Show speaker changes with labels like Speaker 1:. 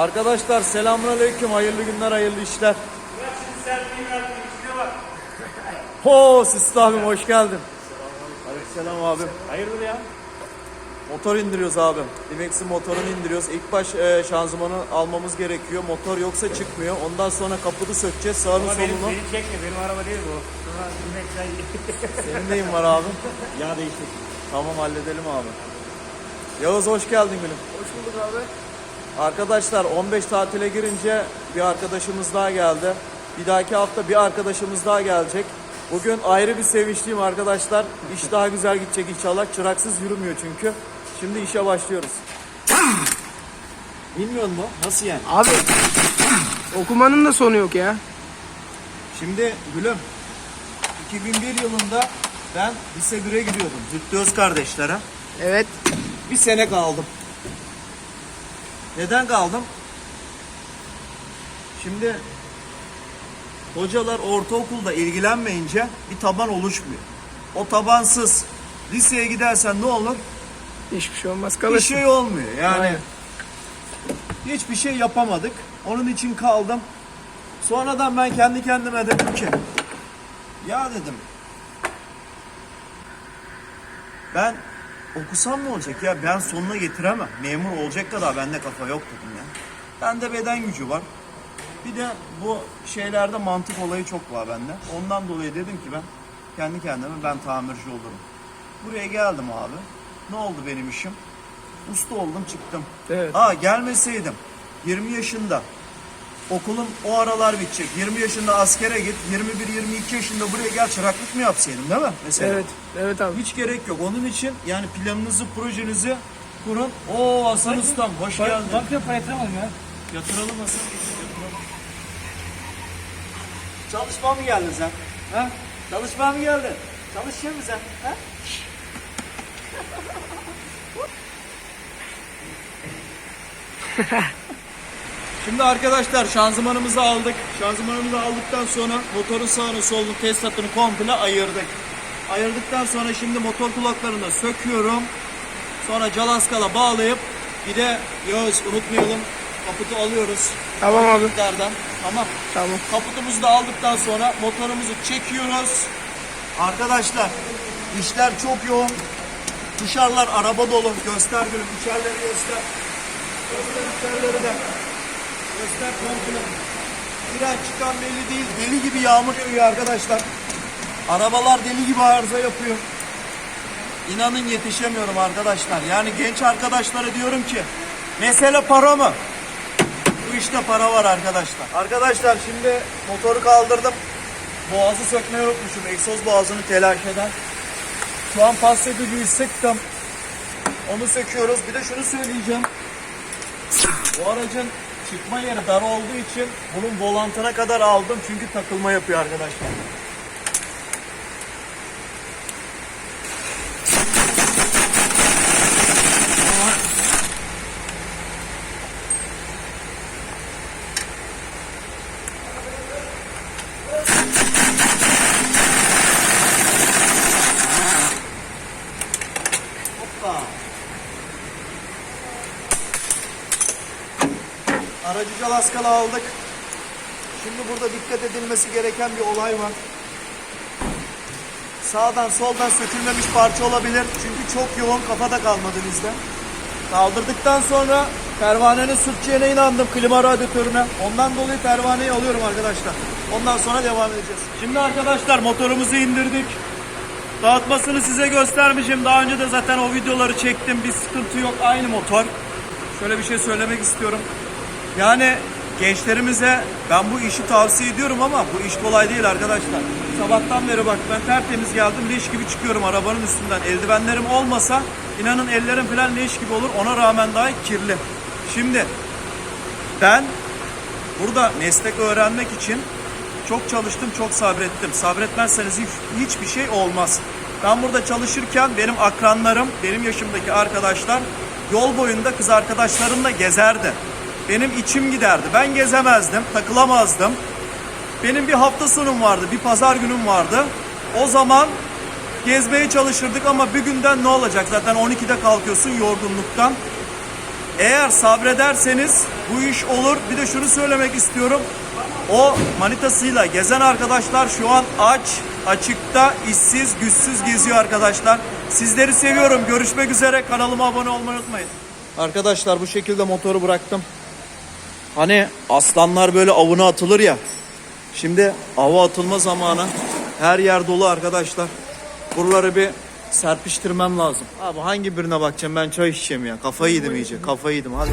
Speaker 1: Arkadaşlar selamünaleyküm. Hayırlı günler, hayırlı işler. Ho, Sisli abim hoş geldin. Aleykümselam abim.
Speaker 2: Hayırdır ya?
Speaker 1: Motor indiriyoruz abim. Dimex'in motorunu indiriyoruz. İlk baş e, şanzımanı almamız gerekiyor. Motor yoksa çıkmıyor. Ondan sonra kaputu sökeceğiz. Sağını
Speaker 2: Ama benim,
Speaker 1: solunu.
Speaker 2: beni çekme benim araba değil bu.
Speaker 1: Senin neyin var abim?
Speaker 2: Yağ değiştir.
Speaker 1: Tamam halledelim abi. Yağız hoş geldin gülüm.
Speaker 3: Hoş bulduk abi.
Speaker 1: Arkadaşlar 15 tatile girince bir arkadaşımız daha geldi. Bir dahaki hafta bir arkadaşımız daha gelecek. Bugün ayrı bir sevinçliyim arkadaşlar. İş daha güzel gidecek inşallah. Çıraksız yürümüyor çünkü. Şimdi işe başlıyoruz. Bilmiyor mu? Nasıl yani?
Speaker 3: Abi okumanın da sonu yok ya.
Speaker 1: Şimdi gülüm 2001 yılında ben lise 1'e gidiyordum. Zühtü Öz kardeşlere.
Speaker 3: Evet.
Speaker 1: Bir sene kaldım. Neden kaldım? Şimdi hocalar ortaokulda ilgilenmeyince bir taban oluşmuyor. O tabansız liseye gidersen ne olur?
Speaker 3: Hiçbir şey olmaz
Speaker 1: Bir
Speaker 3: kalırsın.
Speaker 1: şey olmuyor. Yani
Speaker 3: Aynen.
Speaker 1: hiçbir şey yapamadık. Onun için kaldım. Sonradan ben kendi kendime dedim ki ya dedim ben okusam ne olacak ya ben sonuna getiremem. Memur olacak kadar bende kafa yok dedim ya. Bende beden gücü var. Bir de bu şeylerde mantık olayı çok var bende. Ondan dolayı dedim ki ben kendi kendime ben tamirci olurum. Buraya geldim abi. Ne oldu benim işim? Usta oldum çıktım.
Speaker 3: Evet.
Speaker 1: Ha gelmeseydim 20 yaşında okulum o aralar bitecek. 20 yaşında askere git. 21-22 yaşında buraya gel çıraklık mı yapsaydım değil mi? Mesela.
Speaker 3: Evet. Evet abi.
Speaker 1: Hiç gerek yok. Onun için yani planınızı, projenizi kurun. Oo Hasan Ustam hoş geldin.
Speaker 2: Bak ya para ya.
Speaker 1: Yatıralım Hasan. Yatıralım. Çalışmaya mı geldin sen? Ha? Çalışmaya mı geldin? Çalışıyor musun sen? Ha? Şimdi arkadaşlar şanzımanımızı aldık. Şanzımanımızı aldıktan sonra motorun sağını solunu tesisatını komple ayırdık. Ayırdıktan sonra şimdi motor kulaklarını söküyorum. Sonra calaskala bağlayıp bir de Yağız unutmayalım kaputu alıyoruz.
Speaker 3: Tamam abi.
Speaker 1: Tekrardan. Tamam.
Speaker 3: Tamam.
Speaker 1: Kaputumuzu da aldıktan sonra motorumuzu çekiyoruz. Arkadaşlar işler çok yoğun. Dışarılar araba dolu. Göster gülüm. İçerileri göster. Göster içerileri de. Göster komple. Giren çıkan belli değil. Deli gibi yağmur yağıyor arkadaşlar. Arabalar deli gibi arıza yapıyor. İnanın yetişemiyorum arkadaşlar. Yani genç arkadaşlara diyorum ki mesele para mı? Bu işte para var arkadaşlar. Arkadaşlar şimdi motoru kaldırdım. Boğazı sökmeyi unutmuşum. Egzoz boğazını telaş eden. Şu an pas sökücüyü sıktım. Onu söküyoruz. Bir de şunu söyleyeceğim. Bu aracın çıkma yeri dar olduğu için bunun volantına kadar aldım. Çünkü takılma yapıyor arkadaşlar. Aracı calaskala aldık. Şimdi burada dikkat edilmesi gereken bir olay var. Sağdan soldan sökülmemiş parça olabilir. Çünkü çok yoğun kafada kalmadı bizde. Kaldırdıktan sonra pervanenin sürteceğine inandım klima radyatörüne. Ondan dolayı pervaneyi alıyorum arkadaşlar. Ondan sonra devam edeceğiz. Şimdi arkadaşlar motorumuzu indirdik. Dağıtmasını size göstermişim. Daha önce de zaten o videoları çektim. Bir sıkıntı yok. Aynı motor. Şöyle bir şey söylemek istiyorum. Yani gençlerimize ben bu işi tavsiye ediyorum ama bu iş kolay değil arkadaşlar. Sabahtan beri bak ben tertemiz geldim. Leş gibi çıkıyorum arabanın üstünden. Eldivenlerim olmasa inanın ellerim falan leş gibi olur. Ona rağmen daha kirli. Şimdi ben burada meslek öğrenmek için çok çalıştım, çok sabrettim. Sabretmezseniz hiç, hiçbir şey olmaz. Ben burada çalışırken benim akranlarım, benim yaşımdaki arkadaşlar yol boyunda kız arkadaşlarımla gezerdi. Benim içim giderdi. Ben gezemezdim, takılamazdım. Benim bir hafta sonum vardı, bir pazar günüm vardı. O zaman gezmeye çalışırdık ama bir günden ne olacak? Zaten 12'de kalkıyorsun yorgunluktan. Eğer sabrederseniz bu iş olur. Bir de şunu söylemek istiyorum. O manitasıyla gezen arkadaşlar şu an aç, açıkta, işsiz, güçsüz geziyor arkadaşlar. Sizleri seviyorum. Görüşmek üzere. Kanalıma abone olmayı unutmayın. Arkadaşlar bu şekilde motoru bıraktım. Hani aslanlar böyle avına atılır ya. Şimdi ava atılma zamanı. Her yer dolu arkadaşlar. Buraları bir serpiştirmem lazım. Abi hangi birine bakacağım ben çay içeceğim ya. Kafayı yedim iyice. Kafayı yedim hadi.